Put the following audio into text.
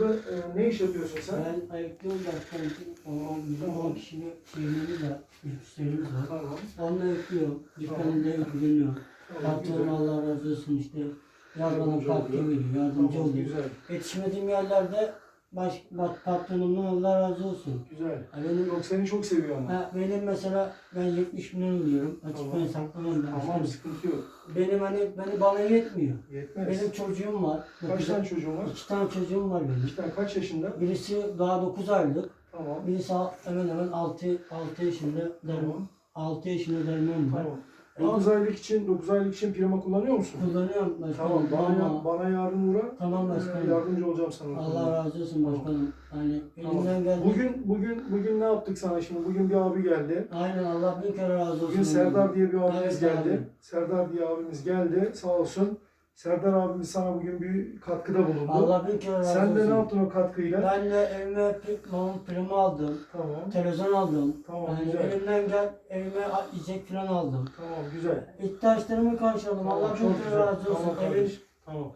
burada e, ne iş yapıyorsun sen? Ben. O, o bizim 10 kişilik şeyimiz var. Müşterimiz var. Tamam. Onunla yapıyorum. Dükkanında ilgileniyor. Tamam, güzel. Patronum Allah razı olsun işte. Yardımcı katkı oluyor. Yardımcı Tamam, oluyor. güzel. Yetişmediğim yerlerde baş, bak patronumdan Allah razı olsun. Güzel. Ha, Benim, Yok seni çok seviyor ama. ha, benim mesela ben 70 milyon alıyorum. Açık Tamam. ben saklamam ben. Tamam sıkıntı yok. Benim hani beni bana yetmiyor. Yetmez. Benim çocuğum var. Kaç tane çocuğun var? İki tane çocuğum var benim. İki tane kaç yaşında? Birisi daha 9 aylık. Tamam. Birisi hemen hemen 6, 6 yaşında derman. Tamam. 6 yaşında derman var. Tamam. 9 aylık için, 9 aylık için prima kullanıyor musun? Kullanıyorum başkanım. Tamam. Bana, bana yarın uğra. Tamam Ee, başkanım. Yardımcı olacağım sana. Allah razı olsun başkanım. Yani Tamam. elimden geldi. Bugün bugün bugün ne yaptık sana şimdi? Bugün bir abi geldi. Aynen Allah bin kere razı olsun. Bugün Serdar diye bir abimiz Evet geldi. abi. Serdar diye abimiz geldi. Sağ olsun. Serdar abimiz sana bugün bir katkıda bulundu. Allah bin kere razı Sen olsun. de ne yaptın o katkıyla? Ben de evime mamam primi aldım. Tamam. Televizyon aldım. Tamam, yani güzel. elimden gel evime a- yiyecek falan aldım. Tamam güzel. İhtiyaçlarımı karşıladım. Tamam, Allah çok bin kere güzel. razı olsun. Tamam kardeşim. Tamam.